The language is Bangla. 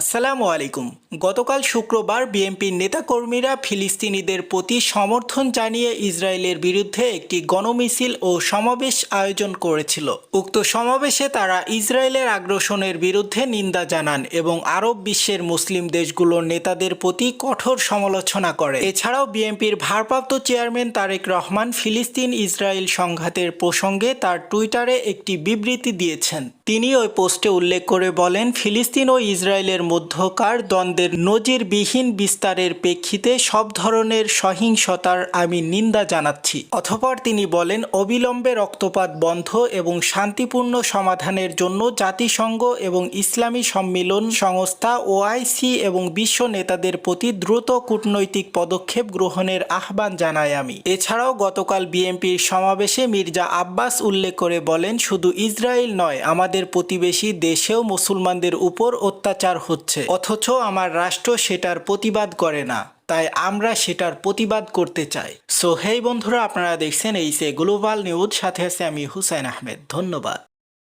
আসসালামু আলাইকুম। গতকাল শুক্রবার বিএনপির নেতাকর্মীরা ফিলিস্তিনিদের প্রতি সমর্থন জানিয়ে ইসরায়েলের বিরুদ্ধে একটি গণমিছিল ও সমাবেশ আয়োজন করেছিল। উক্ত সমাবেশে তারা ইসরায়েলের আগ্রাসনের বিরুদ্ধে নিন্দা জানান এবং আরব বিশ্বের মুসলিম দেশগুলোর নেতাদের প্রতি কঠোর সমালোচনা করে। এছাড়াও বিএনপির ভারপ্রাপ্ত চেয়ারম্যান তারেক রহমান ফিলিস্তিন ইসরায়েল সংঘাতের প্রসঙ্গে তার টুইটারে একটি বিবৃতি দিয়েছেন। তিনি ওই পোস্টে উল্লেখ করে বলেন, ফিলিস্তিন ও ইসরায়েলের মধ্যকার দ্বন্দ্বের নজিরবিহীন বিস্তারের প্রেক্ষিতে সব ধরনের সহিংসতার আমি নিন্দা জানাচ্ছি। অথপর তিনি বলেন, অবিলম্বে রক্তপাত বন্ধ এবং শান্তিপূর্ণ সমাধানের জন্য জাতিসংঘ এবং ইসলামী সম্মিলন সংস্থা ওআইসি এবং বিশ্ব নেতাদের প্রতি দ্রুত কূটনৈতিক পদক্ষেপ গ্রহণের আহ্বান জানাই আমি। এছাড়াও গতকাল বিএনপির সমাবেশে মির্জা আব্বাস উল্লেখ করে বলেন, শুধু ইসরায়েল নয়, আমাদের প্রতিবেশী দেশেও মুসলমানদের উপর অত্যাচার হচ্ছে। অথচ আমার রাষ্ট্র সেটার প্রতিবাদ করে না, তাই আমরা সেটার প্রতিবাদ করতে চাই। সো হেই বন্ধুরা, আপনারা দেখছেন এই সে গ্লোবাল নিউজ সাথে আছে আমি হুসাইন আহমেদ। ধন্যবাদ।